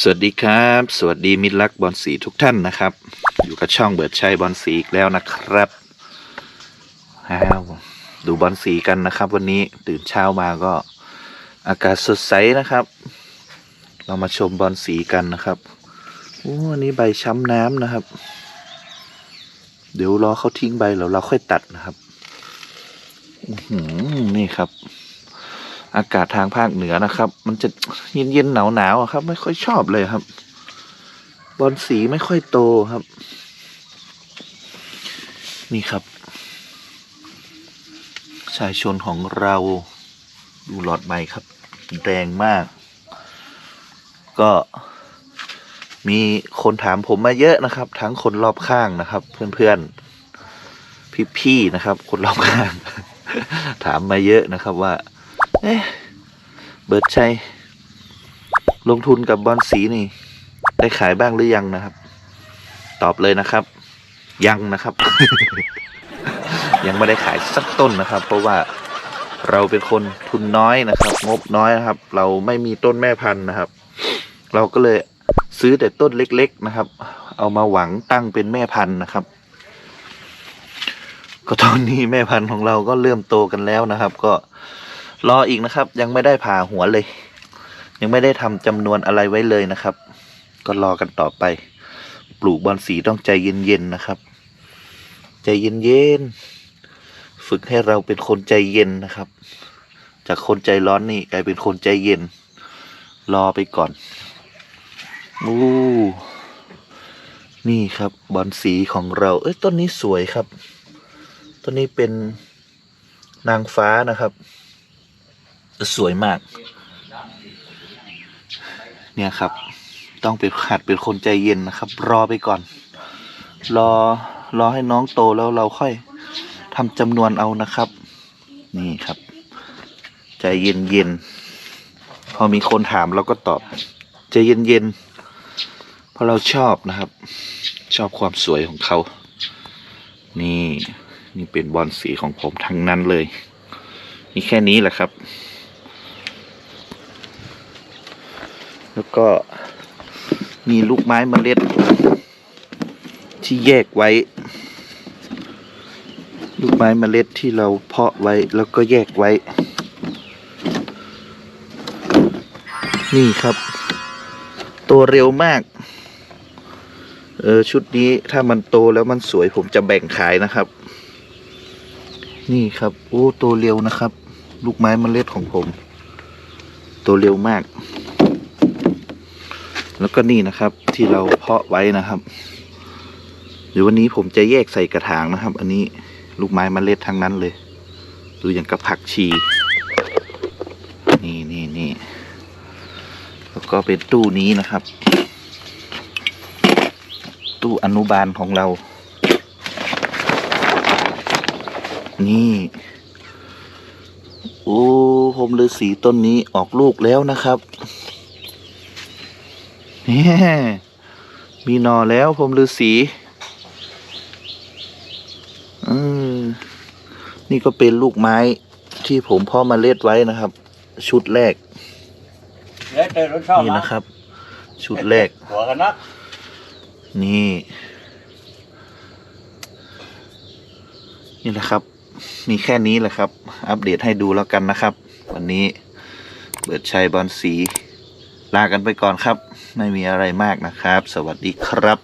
สวัสดีครับ สวัสดีมิตรรักบอลสีทุกท่านนะครับ อยู่กับช่องเบิร์ดชัยบอลสีอีกแล้วนะครับอ้าวดูบอลสีกันนะครับ วันนี้ตื่นเช้ามาก็อากาศสดใสนะครับ เรามาชมบอลสีกันนะครับโอ้อันนี้ใบช้ำน้ำนะครับ เดี๋ยวรอเขาทิ้งใบแล้วเราค่อยตัดนะครับอือนี่ครับ อากาศทางภาคเหนือนะครับ มันจะเย็นเย็นหนาวหนาวๆครับ ไม่ค่อยชอบเลยครับ บอลสีไม่ค่อยโตครับ นี่ครับ ชายชนของเราดูหลอดใหม่ครับแรงมาก ก็มีคนถามผมมาเยอะนะครับ ทั้งคนรอบข้างนะครับ เพื่อนๆพี่ๆนะครับ คนรอบข้าง ถามมาเยอะนะครับว่า เอ๊ะเบิร์ดชัยลงทุนกับบอลสีนี่ ได้ขายบ้างหรือยังนะครับ ตอบเลยนะครับ ยังนะครับ ยังไม่ได้ขายสักต้นนะครับ เพราะว่าเราเป็นคนทุนน้อยนะครับ งบน้อยนะครับ เราไม่มีต้นแม่พันธุ์นะครับ เราก็เลยซื้อแต่ต้นเล็ก ๆนะครับ เอามาหวังตั้งเป็นแม่พันธุ์นะครับ ก็ตอนนี้แม่พันธุ์ของเราก็เริ่มโตกันแล้วนะครับ ก็ รออีกนะครับ ยังไม่ได้ผ่าหัวเลย ยังไม่ได้ทำจำนวนอะไรไว้เลยนะครับ ก็รอกันต่อไป ปลูกบอลสีต้องใจเย็นๆนะครับ ใจเย็นๆฝึกให้เราเป็นคนใจเย็นนะครับ จากคนใจร้อนนี่กลายเป็นคนใจเย็น รอไปก่อนอู้นี่ครับบอลสีของเรา เอ้ยต้นนี้สวยครับ ต้นนี้เป็นนางฟ้านะครับ สวยมาก เนี่ยครับ ต้องเป็นขัดเป็นคนใจเย็นนะครับ รอไปก่อน รอรอให้น้องโตแล้วเราค่อยทำจำนวนเอานะครับ นี่ครับ ใจเย็นเย็นพอมีคนถามเราก็ตอบ ใจเย็นเย็นเพราะเราชอบนะครับ ชอบความสวยของเขา นี่นี่เป็นบอลสีของผมทั้งนั้นเลย นี่แค่นี้แหละครับ แล้วก็มีลูกไม้เมล็ด ที่แยกไว้ ลูกไม้เมล็ดที่เราเพาะไว้แล้วก็แยกไว้ นี่ครับ ตัวเร็วมาก เออชุดนี้ถ้ามันโตแล้วมันสวยผมจะแบ่งขายนะครับ นี่ครับ โอ้ตัวเร็วนะครับ ลูกไม้เมล็ดของผม ตัวเร็วมาก แล้วก็นี่นะครับที่เราเพาะไว้นะครับเดี๋ยววันนี้ผมจะแยกใส่กระถางนะครับ อันนี้ลูกไม้มเมล็ดทั้งนั้นเลย ดูอย่างกับผักชี นี่นี่นี่แล้วก็เป็นตู้นี้นะครับ ตู้อนุบาลของเรา นี่ โอ้ผมฤาษีต้นนี้ออกลูกแล้วนะครับ แหมมีหนอแล้วผมฤาษีเออนี่ก็เป็นลูกไม้ที่ผมเพ่อมาเล็ดไว้นะครับ ชุดแรกแล้วเจอรถชอบนี่นะครับ ชุดแรกหัวกันนักนี่ นี่แหละครับ มีแค่นี้แหละครับ อัปเดตให้ดูแล้วกันนะครับ วันนี้เบิดชัยบอลสี ลากันไปก่อนครับ ไม่มีอะไรมากนะครับ สวัสดีครับ